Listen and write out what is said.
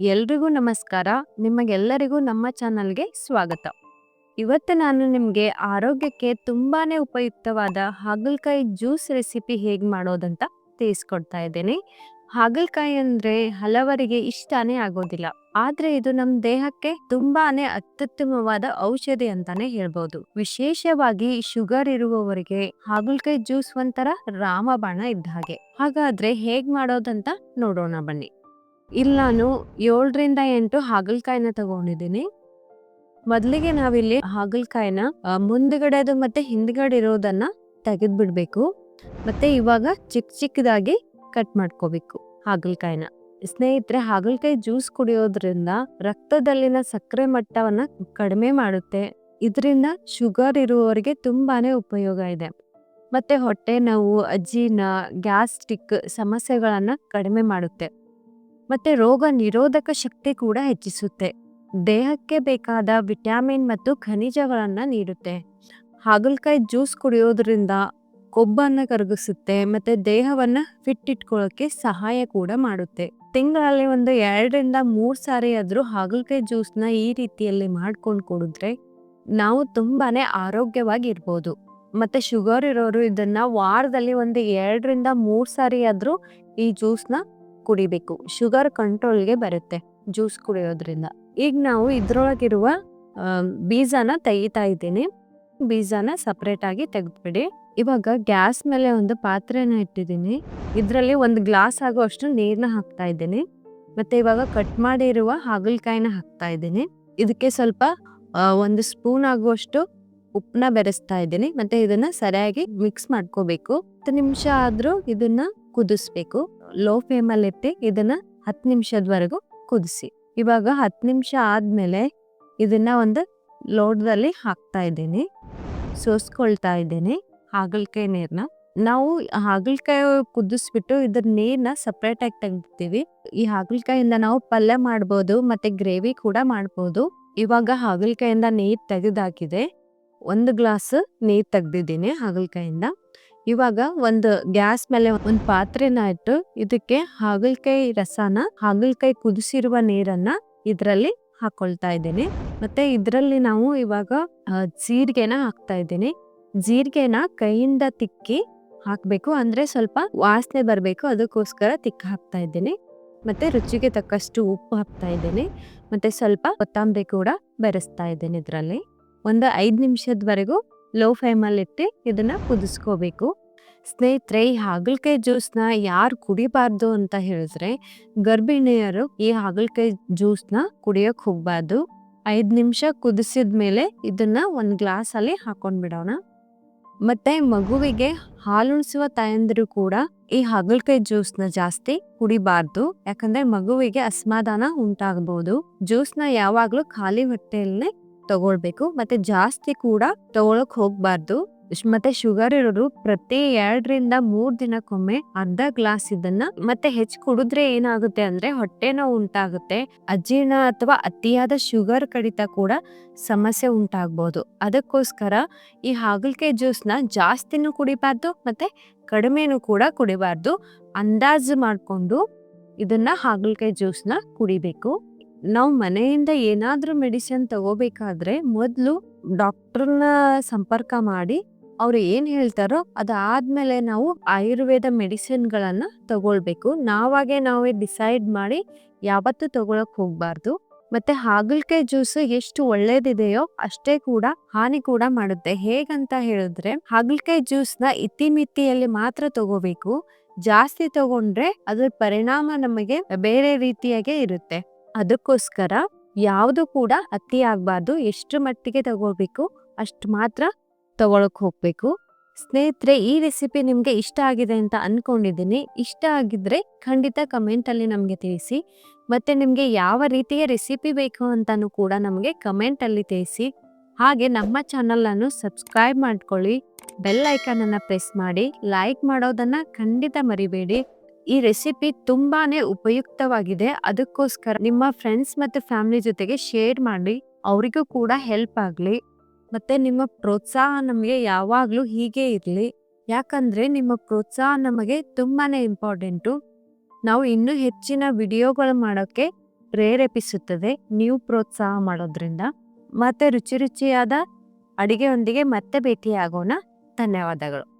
ಎಲ್ರಿಗೂ ನಮಸ್ಕಾರ. ನಿಮಗೆಲ್ಲರಿಗೂ ನಮ್ಮ ಚಾನಲ್ಗೆ ಸ್ವಾಗತ. ಇವತ್ತು ನಾನು ನಿಮಗೆ ಆರೋಗ್ಯಕ್ಕೆ ತುಂಬಾ ಉಪಯುಕ್ತವಾದ ಹಾಗಲಕಾಯಿ ಜ್ಯೂಸ್ ರೆಸಿಪಿ ಹೇಗೆ ಮಾಡೋದಂತ ತಿಳಿಸ್ಕೊಡ್ತಾ ಇದ್ದೀನಿ. ಹಾಗಲಕಾಯಿ ಅಂದ್ರೆ ಹಲವರಿಗೆ ಇಷ್ಟನೇ ಆಗೋದಿಲ್ಲ. ಆದ್ರೆ ಇದು ನಮ್ಮ ದೇಹಕ್ಕೆ ತುಂಬಾನೇ ಅತ್ಯುತ್ತಮವಾದ ಔಷಧಿ ಅಂತಾನೆ ಹೇಳ್ಬೋದು. ವಿಶೇಷವಾಗಿ ಶುಗರ್ ಇರುವವರಿಗೆ ಹಾಗಲಕಾಯಿ ಜ್ಯೂಸ್ ಒಂಥರ ರಾಮಬಾಣ ಇದ್ದ ಹಾಗೆ. ಹಾಗಾದ್ರೆ ಹೇಗ್ ಮಾಡೋದಂತ ನೋಡೋಣ ಬನ್ನಿ. ಇಲ್ಲಿ, ನಾನು ಏಳರಿಂದ ಎಂಟು ಹಾಗಲಕಾಯಿನ ತಗೊಂಡಿದ್ದೀನಿ. ಮೊದಲಿಗೆ ನಾವಿಲ್ಲಿ ಹಾಗಲಕಾಯಿನ ಮುಂದ್ಗಡೆದು ಮತ್ತೆ ಹಿಂದ್ಗಡೆ ಇರೋದನ್ನ ತೆಗೆದು ಬಿಡಬೇಕು ಮತ್ತೆ ಇವಾಗ ಚಿಕ್ಕ ಚಿಕ್ಕದಾಗಿ ಕಟ್ ಮಾಡ್ಕೋಬೇಕು ಹಾಗಲಕಾಯಿನ. ಸ್ನೇಹಿತರೆ, ಹಾಗಲಕಾಯಿ ಜ್ಯೂಸ್ ಕುಡಿಯೋದ್ರಿಂದ ರಕ್ತದಲ್ಲಿನ ಸಕ್ಕರೆ ಮಟ್ಟವನ್ನ ಕಡಿಮೆ ಮಾಡುತ್ತೆ. ಇದರಿಂದ ಶುಗರ್ ಇರುವವರಿಗೆ ತುಂಬಾನೇ ಉಪಯೋಗ ಇದೆ. ಮತ್ತೆ ಹೊಟ್ಟೆ ನೋವು, ಅಜೀರ್ಣ ಗ್ಯಾಸ್ಟಿಕ್ ಸಮಸ್ಯೆಗಳನ್ನ ಕಡಿಮೆ ಮಾಡುತ್ತೆ. ಮತ್ತೆ ರೋಗ ನಿರೋಧಕ ಶಕ್ತಿ ಕೂಡ ಹೆಚ್ಚಿಸುತ್ತೆ. ದೇಹಕ್ಕೆ ಬೇಕಾದ ವಿಟಮಿನ್ ಮತ್ತು ಖನಿಜಗಳನ್ನು ನೀಡುತ್ತೆ. ಹಾಗಲಕಾಯಿ ಜ್ಯೂಸ್ ಕುಡಿಯೋದ್ರಿಂದ ಕೊಬ್ಬನ್ನು ಕರಗಿಸುತ್ತೆ ಮತ್ತು ದೇಹವನ್ನು ಫಿಟ್ ಇಟ್ಕೊಳ್ಳೋಕ್ಕೆ ಸಹಾಯ ಕೂಡ ಮಾಡುತ್ತೆ. ತಿಂಗಳಲ್ಲಿ ಒಂದು ಎರಡರಿಂದ ಮೂರು ಸಾರಿ ಆದರೂ ಹಾಗಲಕಾಯಿ ಜ್ಯೂಸ್ನ ಈ ರೀತಿಯಲ್ಲಿ ಮಾಡ್ಕೊಂಡು ಕುಡಿದ್ರೆ ನಾವು ತುಂಬಾ ಆರೋಗ್ಯವಾಗಿರ್ಬೋದು. ಮತ್ತು ಶುಗರ್ ಇರೋರು ಇದನ್ನು ವಾರದಲ್ಲಿ ಒಂದು ಎರಡರಿಂದ ಮೂರು ಸಾರಿ ಆದರೂ ಈ ಜ್ಯೂಸ್ನ ಕುಡಿಬೇಕು. ಶುಗರ್ ಕಂಟ್ರೋಲ್ಗೆ ಬರುತ್ತೆ ಜ್ಯೂಸ್ ಕುಡಿಯೋದ್ರಿಂದ. ಈಗ ನಾವು ಇದ್ರೊಳಗಿರುವ ಬೀಜನ ತೆಗಿತಾ ಇದ್ದೀನಿ. ಬೀಜನ ಸಪ್ರೇಟ್ ಆಗಿ ತೆಗೆದ್ಬಿಡಿ. ಇವಾಗ ಗ್ಯಾಸ್ ಮೇಲೆ ಒಂದು ಪಾತ್ರೆನ ಇಟ್ಟಿದ್ದೀನಿ. ಇದರಲ್ಲಿ ಒಂದು ಗ್ಲಾಸ್ ಆಗುವಷ್ಟು ನೀರನ್ನ ಹಾಕ್ತಾ ಇದ್ದೀನಿ. ಮತ್ತೆ ಇವಾಗ ಕಟ್ ಮಾಡಿರುವ ಹಾಗಲಕಾಯಿನ ಹಾಕ್ತಾ ಇದ್ದೀನಿ. ಇದಕ್ಕೆ ಸ್ವಲ್ಪ ಒಂದು ಸ್ಪೂನ್ ಆಗುವಷ್ಟು ಉಪ್ಪನ್ನ ಬೆರೆಸ್ತಾ ಇದ್ದೀನಿ. ಮತ್ತೆ ಇದನ್ನ ಸರಿಯಾಗಿ ಮಿಕ್ಸ್ ಮಾಡ್ಕೋಬೇಕು. ಹತ್ತು ನಿಮಿಷ ಆದ್ರೂ ಇದನ್ನ ಕುದಿಸ್ಬೇಕು. ಲೋ ಫ್ಲೇಮಲ್ಲಿ ಇಟ್ಟು ಇದನ್ನ ಹತ್ತು ನಿಮಿಷದವರೆಗೂ ಕುದಿಸಿ. ಇವಾಗ ಹತ್ತು ನಿಮಿಷ ಆದಮೇಲೆ ಇದನ್ನ ಒಂದು ಲೋಟದಲ್ಲಿ ಹಾಕ್ತಾ ಇದ್ದೀನಿ. ಸೋಸ್ಕೊಳ್ತಾ ಇದ್ದೀನಿ ಹಾಗಲಕಾಯಿ ನೀರನ್ನ ನಾವು ಹಾಗಲಕಾಯಿ ಕುದಿಸ್ಬಿಟ್ಟು ಇದ್ರ ನೀರನ್ನ ಸಪ್ರೇಟಾಗಿ ತೆಗ್ದಿರ್ತೀವಿ ಈ ಹಾಗಲಕಾಯಿಂದ ನಾವು ಪಲ್ಯ ಮಾಡ್ಬೋದು ಮತ್ತೆ ಗ್ರೇವಿ ಕೂಡ ಮಾಡ್ಬೋದು. ಇವಾಗ ಹಾಗಲಕಾಯಿಂದ ನೀರು ತೆಗೆದಾಕಿದೆ. ಒಂದು ಗ್ಲಾಸ್ ನೀರು ತೆಗ್ದಿದ್ದೀನಿ ಹಾಗಲಕಾಯಿಂದ. ಇವಾಗ ಒಂದು ಗ್ಯಾಸ್ ಮೇಲೆ ಒಂದು ಪಾತ್ರೆನ ಇಟ್ಟು ಇದಕ್ಕೆ ಹಾಗಲಕಾಯಿ ರಸನ, ಹಾಗಲಕಾಯಿ ಕುದಿಸಿರುವ ನೀರನ್ನ ಇದರಲ್ಲಿ ಹಾಕೊಳ್ತಾ ಇದ್ದೀನಿ. ಮತ್ತೆ ಇದರಲ್ಲಿ ನಾವು ಇವಾಗ ಜೀರಿಗೆನ ಹಾಕ್ತಾ ಇದ್ದೀನಿ. ಜೀರಿಗೆನ ಕೈಯಿಂದ ತಿಕ್ಕಿ ಹಾಕ್ಬೇಕು. ಅಂದ್ರೆ ಸ್ವಲ್ಪ ವಾಸನೆ ಬರಬೇಕು. ಅದಕ್ಕೋಸ್ಕರ ತಿಕ್ಕ ಹಾಕ್ತಾ ಇದ್ದೀನಿ. ಮತ್ತೆ ರುಚಿಗೆ ತಕ್ಕಷ್ಟು ಉಪ್ಪು ಹಾಕ್ತಾ ಇದ್ದೀನಿ. ಮತ್ತೆ ಸ್ವಲ್ಪ ಕೊತ್ತಂಬರಿ ಕೂಡ ಬೆರೆಸ್ತಾ ಇದ್ದೀನಿ ಇದರಲ್ಲಿ. ಒಂದು ಐದು ನಿಮಿಷದವರೆಗೂ ಲೋ ಫ್ಲೇಮಲ್ಲಿ ಇಟ್ಟು ಇದನ್ನು ಕುದಿಸ್ಕೋಬೇಕು. ಸ್ನೇಹಿತರೆ, ಈ ಹಾಗಲಕಾಯಿ ಜ್ಯೂಸ್ನ ಯಾರು ಕುಡಿಬಾರ್ದು ಅಂತ ಹೇಳಿದ್ರೆ, ಗರ್ಭಿಣಿಯರು ಈ ಹಾಗಲಕಾಯಿ ಜ್ಯೂಸ್ನ ಕುಡಿಯೋಕೆ ಹೋಗ್ಬಾರ್ದು. ಐದು ನಿಮಿಷ ಕುದಿಸಿದ ಮೇಲೆ ಇದನ್ನು ಒಂದು ಗ್ಲಾಸಲ್ಲಿ ಹಾಕೊಂಡು ಬಿಡೋಣ. ಮತ್ತು ಮಗುವಿಗೆ ಹಾಲುಣಿಸುವ ತಾಯಂದಿರು ಕೂಡ ಈ ಹಾಗಲಕಾಯಿ ಜ್ಯೂಸ್ನ ಜಾಸ್ತಿ ಕುಡಿಬಾರ್ದು. ಯಾಕಂದರೆ ಮಗುವಿಗೆ ಅಸಮಾಧಾನ ಉಂಟಾಗ್ಬೋದು. ಜ್ಯೂಸ್ನ ಯಾವಾಗಲೂ ಖಾಲಿ ಹೊಟ್ಟೆಯಲ್ಲೇ ತಗೊಳ್ಬೇಕು. ಮತ್ತೆ ಜಾಸ್ತಿ ಕೂಡ ತಗೊಳಕ್ ಹೋಗ್ಬಾರ್ದು. ಮತ್ತೆ ಶುಗರ್ ಇರೋರು ಪ್ರತಿ ಎರಡರಿಂದ ಮೂರ್ ದಿನಕ್ಕೊಮ್ಮೆ ಅರ್ಧ ಗ್ಲಾಸ್ ಇದನ್ನ ಮತ್ತೆ ಹೆಚ್ಚು ಕುಡಿದ್ರೆ ಏನಾಗುತ್ತೆ ಅಂದ್ರೆ ಹೊಟ್ಟೆ ನೋವು ಉಂಟಾಗುತ್ತೆ. ಅಜೀರ್ಣ ಅಥವಾ ಅತಿಯಾದ ಶುಗರ್ ಕಡಿತ ಕೂಡ ಸಮಸ್ಯೆ ಉಂಟಾಗ್ಬೋದು. ಅದಕ್ಕೋಸ್ಕರ ಈ ಹಾಗಲಕಾಯಿ ಜ್ಯೂಸ್ನ ಜಾಸ್ತಿನೂ ಕುಡಿಬಾರ್ದು, ಮತ್ತೆ ಕಡಿಮೆನೂ ಕೂಡ ಕುಡಿಬಾರ್ದು. ಅಂದಾಜು ಮಾಡಿಕೊಂಡು ಇದನ್ನ ಹಾಗಲಕಾಯಿ ಜ್ಯೂಸ್ನ ಕುಡಿಬೇಕು. ನಾವು ಮನೆಯಿಂದ ಏನಾದರೂ ಮೆಡಿಸಿನ್ ತಗೋಬೇಕಾದ್ರೆ ಮೊದಲು ಡಾಕ್ಟರ್ನ ಸಂಪರ್ಕ ಮಾಡಿ, ಅವ್ರು ಏನ್ ಹೇಳ್ತಾರೋ ಅದಾದ್ಮೇಲೆ ನಾವು ಆಯುರ್ವೇದ ಮೆಡಿಸಿನ್ಗಳನ್ನ ತಗೊಳ್ಬೇಕು. ನಾವಾಗೆ ನಾವೇ ಡಿಸೈಡ್ ಮಾಡಿ ಯಾವತ್ತು ತಗೊಳಕ್ ಹೋಗ್ಬಾರ್ದು. ಮತ್ತೆ ಹಾಗಲಕಾಯಿ ಜ್ಯೂಸ್ ಎಷ್ಟು ಒಳ್ಳೇದಿದೆಯೋ ಅಷ್ಟೇ ಕೂಡ ಹಾನಿ ಕೂಡ ಮಾಡುತ್ತೆ. ಹೇಗಂತ ಹೇಳಿದ್ರೆ ಹಾಗಲಕಾಯಿ ಜ್ಯೂಸ್ನ ಇತಿಮಿತಿಯಲ್ಲಿ ಮಾತ್ರ ತಗೋಬೇಕು. ಜಾಸ್ತಿ ತಗೊಂಡ್ರೆ ಅದ್ರ ಪರಿಣಾಮ ನಮಗೆ ಬೇರೆ ರೀತಿಯಾಗೆ ಇರುತ್ತೆ. ಅದಕ್ಕೋಸ್ಕರ ಯಾವುದು ಕೂಡ ಅತಿ ಆಗಬಾರ್ದು. ಎಷ್ಟು ಮಟ್ಟಿಗೆ ತಗೋಬೇಕು, ಅಷ್ಟು ಮಾತ್ರ ತಗೊಳಕ್ ಹೋಗ್ಬೇಕು. ಸ್ನೇಹಿತರೆ, ಈ ರೆಸಿಪಿ ನಿಮಗೆ ಇಷ್ಟ ಆಗಿದೆ ಅಂತ ಅನ್ಕೊಂಡಿದ್ದೀನಿ. ಇಷ್ಟ ಆಗಿದ್ರೆ ಖಂಡಿತ ಕಮೆಂಟಲ್ಲಿ ನಮ್ಗೆ ತಿಳಿಸಿ. ಮತ್ತೆ ನಿಮಗೆ ಯಾವ ರೀತಿಯ ರೆಸಿಪಿ ಬೇಕು ಅಂತಲೂ ಕೂಡ ನಮಗೆ ಕಮೆಂಟಲ್ಲಿ ತಿಳಿಸಿ. ಹಾಗೆ ನಮ್ಮ ಚಾನಲನ್ನು ಸಬ್ಸ್ಕ್ರೈಬ್ ಮಾಡ್ಕೊಳ್ಳಿ. ಬೆಲ್ ಐಕಾನ್ ಅನ್ನ ಪ್ರೆಸ್ ಮಾಡಿ. ಲೈಕ್ ಮಾಡೋದನ್ನ ಖಂಡಿತ ಮರಿಬೇಡಿ. ಈ ರೆಸಿಪಿ ತುಂಬಾನೇ ಉಪಯುಕ್ತವಾಗಿದೆ. ಅದಕ್ಕೋಸ್ಕರ ನಿಮ್ಮ ಫ್ರೆಂಡ್ಸ್ ಮತ್ತು ಫ್ಯಾಮಿಲಿ ಜೊತೆಗೆ ಶೇರ್ ಮಾಡಿ, ಅವರಿಗೂ ಕೂಡ ಹೆಲ್ಪ್ ಆಗಲಿ, ಮತ್ತೆ ನಿಮ್ಮ ಪ್ರೋತ್ಸಾಹ ನಮಗೆ ಯಾವಾಗಲೂ ಹೀಗೆ ಇರಲಿ. ಯಾಕಂದ್ರೆ ನಿಮ್ಮ ಪ್ರೋತ್ಸಾಹ ನಮಗೆ ತುಂಬಾ ಇಂಪಾರ್ಟೆಂಟು ನಾವು ಇನ್ನೂ ಹೆಚ್ಚಿನ ವಿಡಿಯೋಗಳು ಮಾಡೋಕ್ಕೆ ಪ್ರೇರೇಪಿಸುತ್ತದೆ ನೀವು ಪ್ರೋತ್ಸಾಹ ಮಾಡೋದ್ರಿಂದ. ಮತ್ತೆ ರುಚಿ ರುಚಿಯಾದ ಅಡುಗೆಯೊಂದಿಗೆ ಮತ್ತೆ ಭೇಟಿಯಾಗೋಣ. ಧನ್ಯವಾದಗಳು.